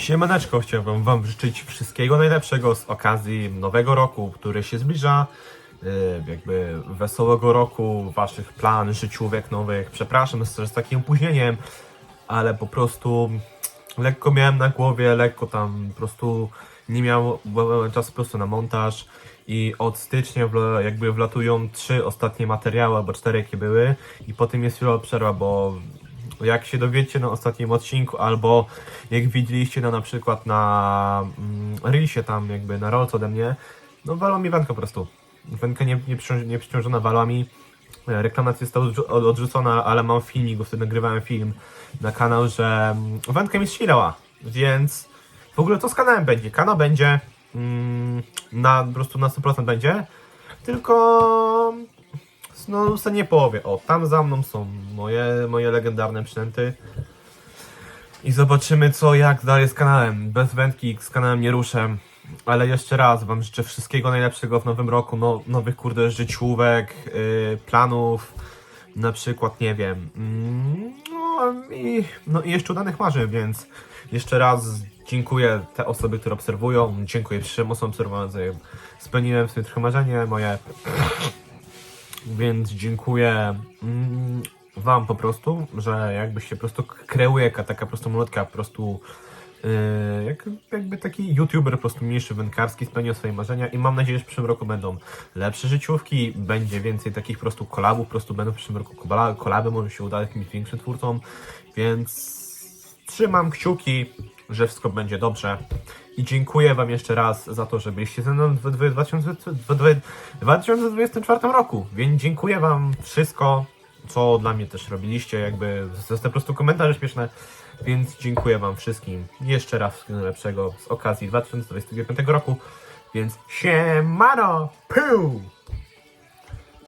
Siemaneczko, chciałbym Wam życzyć wszystkiego najlepszego z okazji nowego roku, który się zbliża. Yy, Jakby wesołego roku, Waszych plan, życiówek nowych. Przepraszam z, takim opóźnieniem, ale po prostu lekko miałem na głowie, lekko tam po prostu nie miałem czasu po prostu na montaż. I od stycznia jakby wlatują trzy ostatnie materiały, albo cztery jakie były, i potem jest chwila przerwa, bo jak się dowiecie na ostatnim odcinku, albo jak widzieliście na, na przykład na mm, Reelsie tam jakby na rolce ode mnie, no walą mi wędkę po prostu. Wędka nie, nie, nie przyciążona walami. Reklamacja została odrzu- od- odrzucona, ale mam filmik, bo wtedy nagrywałem film na kanał, że mm, wędka mi świrała, więc w ogóle to z kanałem będzie. Kanał będzie mm, na po prostu na 100% będzie, tylko no se nie połowie. O, tam za mną są moje, moje legendarne przynęty. I zobaczymy co, jak dalej z kanałem. Bez wędki z kanałem nie ruszę. Ale jeszcze raz Wam życzę wszystkiego najlepszego w nowym roku. No, nowych kurde życiówek, yy, planów. Na przykład, nie wiem. Mm, no, i, no i jeszcze udanych marzeń, więc jeszcze raz dziękuję te osoby, które obserwują. Dziękuję wszystkim osobom obserwującym. Spełniłem sobie trochę marzenie moje. Więc dziękuję mm, Wam po prostu, że jakby się po prostu kreuje jaka taka malutka po prostu yy, jak, jakby taki youtuber po prostu mniejszy wędkarski spełniał swoje marzenia i mam nadzieję, że w przyszłym roku będą lepsze życiówki, będzie więcej takich po prostu kolabów, po prostu będą w przyszłym roku kola- kolaby, może się uda jakimś większym twórcom, więc trzymam kciuki, że wszystko będzie dobrze. I dziękuję Wam jeszcze raz za to, że byliście ze mną w w- w 2020 w 2024 roku. Więc dziękuję Wam wszystko, co dla mnie też robiliście. Jakby to jest po prostu komentarze śmieszne. Więc dziękuję Wam wszystkim jeszcze raz wszystkiego najlepszego z okazji 2025 roku. Więc siemano! Puu!